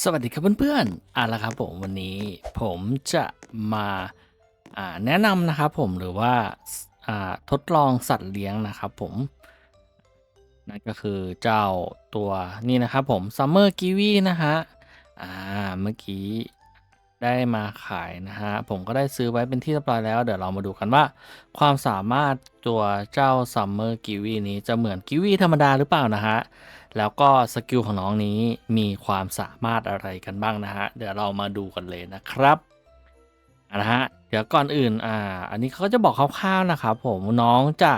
สวัสดีครับเพื่อนๆอะละครับผมวันนี้ผมจะมาแนะนำนะครับผมหรือว่าอ่าทดลองสัตว์เลี้ยงนะครับผมนั่นก็คือเจ้าตัวนี่นะครับผมซัมเมอร์กีวีนะฮะอ่าเมื่อกี้ ได้มาขายนะฮะ ผมก็ได้ซื้อไว้เป็นที่เรียบร้อยแล้ว เดี๋ยวเรามาดูกันว่า ความสามารถตัวเจ้าซัมเมอร์กีวีนี้จะเหมือนกีวีธรรมดาหรือเปล่านะฮะ แล้วก็สกิลของน้องนี้มีความสามารถอะไรกันบ้างนะฮะ เดี๋ยวเรามาดูกันเลยนะครับนะฮะ เดี๋ยวก่อนอื่น อ่า อันนี้เขาจะบอกคร่าวๆนะครับผมน้องจะ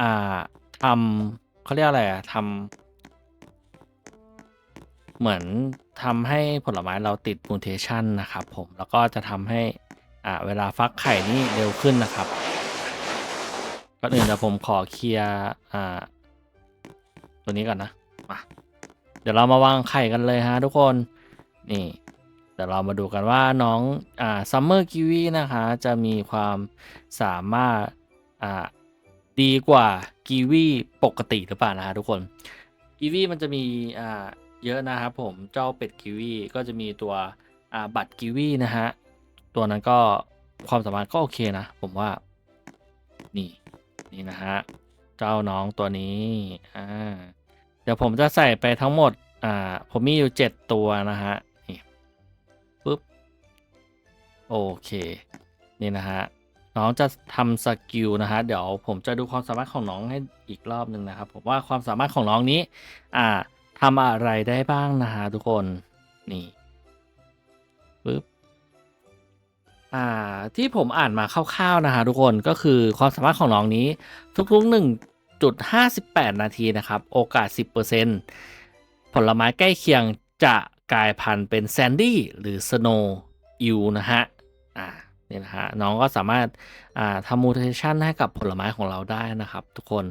อ่าทำเขาเรียกอะไรอะทำเหมือน ทำให้ผลไม้เราติดมูเทชันนะครับผมแล้วก็จะทำให้อ่าเวลาฟักไข่นี่เร็วขึ้นนะครับก่อนอื่นเดี๋ยวผมขอเคลียร์อ่าตัวนี้ก่อนนะมาเดี๋ยวเรามาวางไข่กันเลยฮะทุกคนนี่เดี๋ยวเรามาดูกันว่าน้องอ่าซัมเมอร์กิวีนะคะจะมีความสามารถอ่าดีกว่ากีวีปกติหรือเปล่านะฮะทุกคนกีวีมันจะมีอ่า เยอะนะครับผมเจ้าเป็ดกีวีก็จะมีตัวบัตรกีวีนะฮะ ตัวนั้นก็ความสามารถก็โอเคนะ ผมว่า นี่นี่นะฮะ เจ้าน้องตัวนี้อ่าเดี๋ยวผมจะใส่ไปทั้งหมดอ่าผมมีอยู่ 7 ตัวนะฮะนี่ปุ๊บโอเค นี่นะฮะน้องจะทำสกิลนะฮะเดี๋ยวผมจะดูความสามารถของน้องให้อีกรอบหนึ่งนะครับผมว่าความสามารถของน้องนี้อ่า ทำอะไรได้บ้างนะฮะทุกคน นี่ปุ๊บอ่าที่ผมอ่านมาคร่าวๆนะฮะทุกคนก็คือความสามารถของน้องนี้ทุกๆ 1.58 นาทีนะครับ โอกาส 10%ผลไม้ใกล้เคียงจะกลายพันธุ์เป็นแซนดี้หรือสโนว์อิวนะฮะอ่านี่นะฮะน้องก็สามารถอ่าทำมูเทชันให้กับผลไม้ของเราได้นะครับ ทุกคน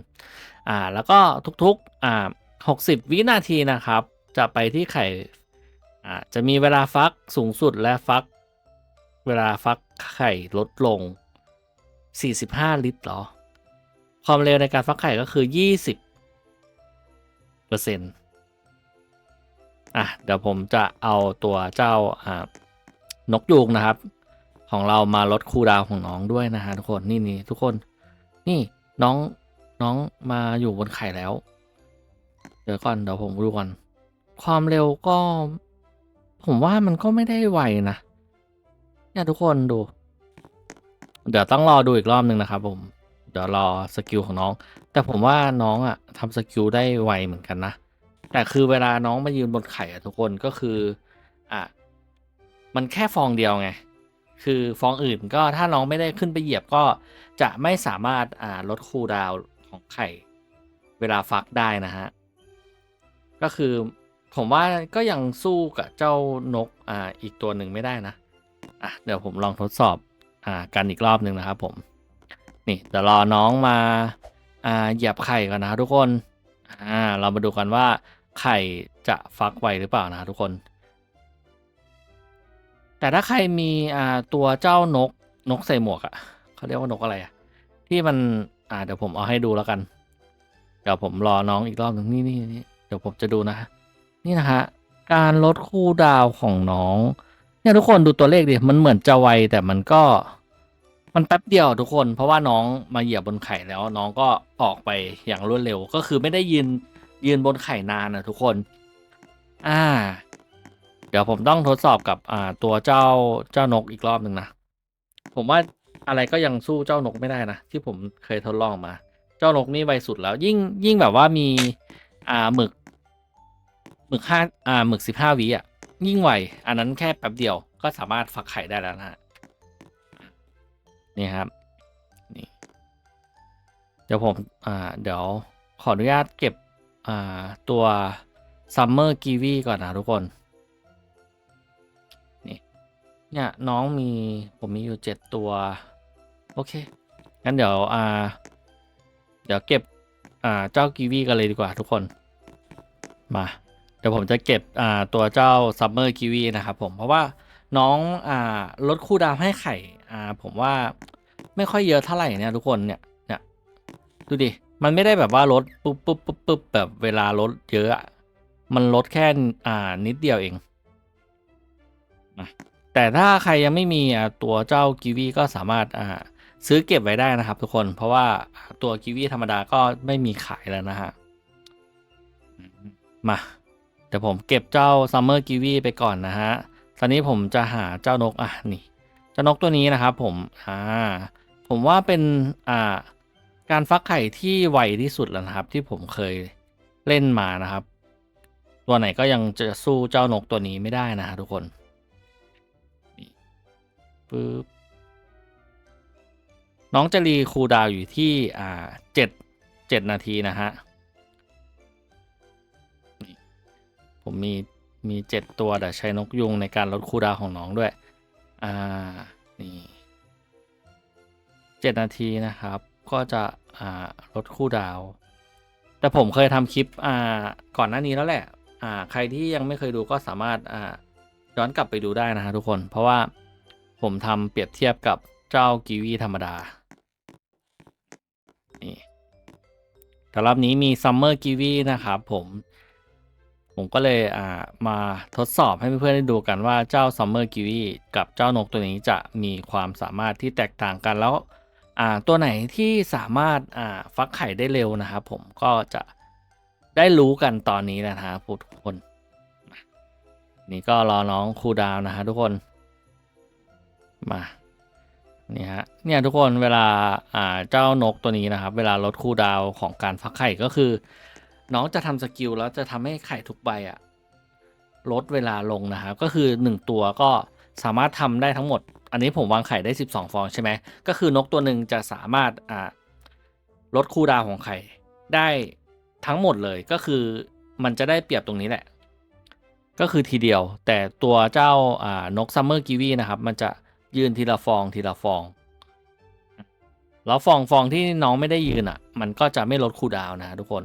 อ่าแล้วก็ทุกๆอ่า 60 วินาทีนะครับ จะไปที่ไข่อ่าจะมีเวลาฟักสูงสุดและฟัก เวลาฟักไข่ลดลง 45 ลิตรเหรอ ความเร็วในการฟักไข่ก็คือ 20เปอร์เซ็นต์อะเดี๋ยวผมจะเอาตัวเจ้าอ่านกยูงนะครับ ของเรามาลดคูดาวของน้องด้วยนะฮะทุกคนนี่นี่ทุกคน นี่น้องน้องมาอยู่บนไข่แล้ว ดี๋ยวก่อนเดี๋ยวผมดูก่อน ความเร็วก็ ผมว่ามันก็ไม่ได้ไวนะเนี่ยทุกคนดู เดี๋ยวต้องรอดูอีกรอบหนึ่งนะครับผม เดี๋ยวรอสกิลของน้อง แต่ผมว่าน้องอะทำสกิลได้ไวเหมือนกันนะ แต่คือเวลาน้องมายืนบนไข่อะทุกคนก็คืออะมันแค่ฟองเดียวไง คือฟองอื่นก็ถ้าน้องไม่ได้ขึ้นไปเหยียบก็จะไม่สามารถอ่าลดคูลดาวของไข่ เวลาฟักได้นะฮะ ก็คือผมว่าก็ยังสู้กับเจ้านกอ่าอีกตัวหนึ่งไม่ได้นะอะเดี๋ยวผมลองทดสอบอ่ากันอีกรอบหนึ่งนะครับผมนี่เดี๋ยวรอน้องมาอ่าเหยียบไข่ก่อนนะทุกคนอ่าเรามาดูกันว่าไข่จะฟักไวหรือเปล่านะทุกคน แต่ถ้าใครมีอ่าตัวเจ้านกนกใส่หมวกอะ่ะเขาเรียกว่านกอะไรอะ่ะที่มันอ่าเดี๋ยวผมเอาให้ดูแล้วกัน เดี๋ยวผมรอน้องอีกรอบหนึ่งนี่นี่นี่ ดี๋ยวผมจะดูนะนี่นะฮะการลดคูลดาวของน้องเนี่ยทุกคนดูตัวเลขดิมันเหมือนจะไวแต่มันก็มันแป๊บเดียวทุกคน เพราะว่าน้องมาเหยียบบนไข่แล้วน้องก็ออกไปอย่างรวดเร็ว ก็คือไม่ได้ยืนยืนบนไข่นานนะทุกคน อ่า เดี๋ยวผมต้องทดสอบกับอ่าตัวเจ้าเจ้านกอีกรอบหนึ่งนะผมว่าอะไรก็ยังสู้เจ้านกไม่ได้นะที่ผมเคยทดลองมา เจ้านกนี่ไวสุดแล้ว ยิ่งยิ่งแบบว่ามี อ่าหมึกหมึกห้าอ่าหมึกสิบห้าวิอะ ยิ่งไวอันนั้นแค่แป๊บเดียวก็สามารถฟักไข่ได้แล้วนะนี่ครับนี่เดี๋ยวผมอ่าเดี๋ยวขออนุญาตเก็บอ่าตัวซัมเมอร์กีวีก่อนนะทุกคนนี่เนี่ยน้องมีผมมีอยู่เจ็ดตัว โอเคงั้นเดี๋ยวอ่าเดี๋ยวเก็บ อ่าเจ้ากีวีกันเลยดีกว่าทุกคน มาเดี๋ยวผมจะเก็บอ่าตัวเจ้าซัมเมอร์กีวีนะครับผมเพราะว่าน้องอ่าลดคูลดาวให้ไข่อ่าผมว่าไม่ค่อยเยอะเท่าไหร่เนี่ยทุกคนเนี่ยเนี่ยดูดิมันไม่ได้แบบว่าลดปุ๊บปุ๊บปุ๊บปุ๊บแบบเวลาลดเยอะ มันลดแค่อ่านิดเดียวเองแต่ถ้าใครยังไม่มีตัวเจ้ากิวีก็สามารถอ่า ซื้อเก็บไว้ได้นะครับ ทุกคนเพราะว่าตัวกิวีธรรมดาก็ไม่มีขายแล้วนะฮะมาเดี๋ยวผมเก็บเจ้าซัมเมอร์กิวีไปก่อนนะฮะตอนนี้ผมจะหาเจ้านกอะนี่เจ้านกตัวนี้นะครับ ผมอ่าผมว่าเป็นอ่าการฟักไข่ที่ไวที่สุดแล้วนะครับ ที่ผมเคยเล่นมานะครับ ตัวไหนก็ยังจะสู้เจ้านกตัวนี้ไม่ได้นะฮะทุกคนปึ๊บ น้องจะรีคูดาวอยู่ที่อ่าเจ็ดเจ็ดนาทีนะฮะผมมีมีเจ็ดตัวแต่ใช้นกยุงในการลดคูดาวของน้องด้วย อ่า นี่เจ็ดนาทีนะครับ ก็จะอ่าลดคูดาว แต่ผมเคยทำคลิปอ่าก่อนหน้านี้แล้วแหละ อ่า ใครที่ยังไม่เคยดูก็สามารถอ่าย้อนกลับไปดูได้นะฮะทุกคน เพราะว่าผมทำเปรียบเทียบกับเจ้ากีวีธรรมดา แต่รอบนี้มีซัมเมอร์กีวีนะครับผมผมก็เลยอ่ามาทดสอบให้เพื่อนๆได้ดูกันว่าเจ้า Summer g i w i กับเจ้านกตัวนี้จะมีความสามารถที่แตกต่างกันแล้วอ่าตัวไหนที่สามารถอ่าฟักไข่ได้เร็วนะครับผมก็จะได้รู้กันตอนนี้แหละนะครับทุกคน นี่ก็รอน้องครูดาวนะฮะทุกคนมา นี่ฮะเนี่ยทุกคนเวลาอ่าเจ้านกตัวนี้นะครับ เวลาลดคูลดาวของการฟักไข่ก็คือ น้องจะทำสกิลแล้วจะทำให้ไข่ทุกใบอะลดเวลาลงนะครับ ก็คือ 1 ตัวก็สามารถทำได้ทั้งหมด อันนี้ผมวางไข่ได้ 12 ฟองใช่ไหมก็คือนกตัวหนึ่งจะสามารถอ่าลดคูลดาวของไข่ได้ทั้งหมดเลยก็คือมันจะได้เปรียบตรงนี้แหละ ก็คือทีเดียว แต่ตัวเจ้าอ่านกซัมเมอร์กีวีนะครับ มันจะ ยืนทีละฟองทีละฟอง แล้วฟองฟองที่น้องไม่ได้ยืนอะ มันก็จะไม่ลดคูดาวน์นะทุกคน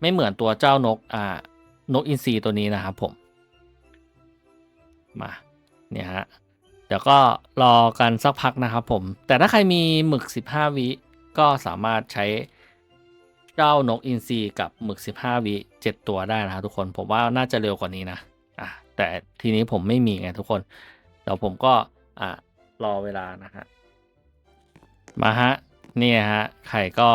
ไม่เหมือนตัวเจ้านกอ่านกอินทรีตัวนี้นะครับผม มาเนี่ยฮะเดี๋ยวก็รอกันสักพักนะครับผม แต่ถ้าใครมีหมึก 15 วิก็สามารถใช้เจ้านกอินทรีกับหมึก 15 วิ 7 ตัวได้นะครับทุกคน ผมว่าน่าจะเร็วกว่านี้นะอะแต่ทีนี้ผมไม่มีไงทุกคนเดี๋ยวผมก็อ่า รอเวลานะฮะ มาฮะเนี่ยฮะ ไข่ก็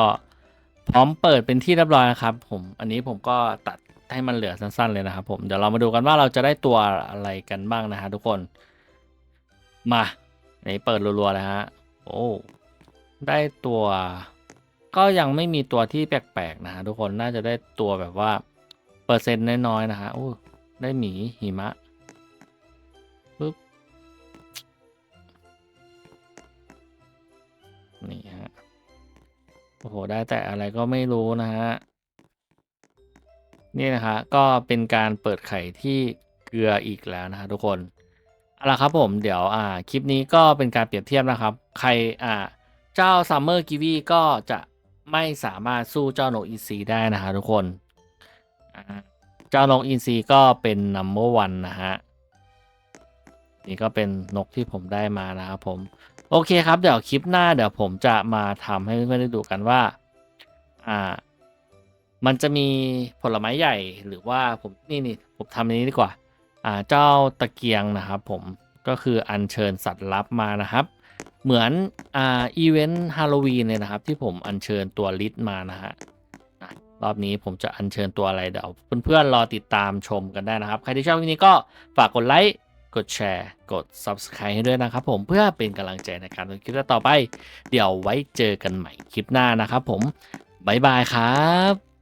พร้อมเปิดเป็นที่เรียบร้อยนะครับ ผมอันนี้ผมก็ตัดให้มันเหลือสั้นๆเลยนะครับผมเดี๋ยวเรามาดูกันว่าเราจะได้ตัวอะไรกันบ้างนะฮะทุกคน มาอันนี้เปิดรัวๆเลยฮะโอ้ได้ตัว ก็ยังไม่มีตัวที่แปลกๆนะฮะทุกคนน่าจะได้ตัวแบบว่า เปอร์เซ็นต์น้อยๆนะฮะโอ้ได้หมีหิมะ อ้โห ได้แต่อะไรก็ไม่รู้นะฮะ นี่นะฮะก็เป็นการเปิดไข่ที่เกลืออีกแล้วนะฮะทุกคนเอาละครับผมเดี๋ยวอ่าคลิปนี้ก็เป็นการเปรียบเทียบนะครับ ใครอ่าเจ้าซัมเมอร์กิวีก็จะไม่สามารถสู้เจ้านกอินทรีได้นะฮะทุกคนเจ้านกอินทรีก็เป็นนัมเบอร์วันนะฮะนี่ก็เป็นนกที่ผมได้มานะครับผม โอเคครับ เดี๋ยวคลิปหน้าเดี๋ยวผมจะมาทำให้เพื่อนๆได้ดูกันว่า อ่า มันจะมีผลไม้ใหญ่หรือว่าผมนี่นี่ผมทำนี้ดีกว่า อ่า เจ้าตะเกียงนะครับ ผมก็คืออัญเชิญสัตว์ลับมานะครับ เหมือนอ่าอีเวนต์ฮาโลวีนเลยนะครับ ที่ผมอัญเชิญตัวลิทมานะฮะอะรอบนี้ผมจะอัญเชิญตัวอะไรเดี๋ยวเพื่อนๆรอติดตามชมกันได้นะครับ ใครที่ชอบคลิปนี้ก็ฝากกดไลค์ กดแชร์ กด Subscribe ให้ด้วยนะครับผมเพื่อเป็นกำลังใจในการทำคลิปต่อไป เดี๋ยวไว้เจอกันใหม่คลิปหน้านะครับผม บ๊ายบายครับ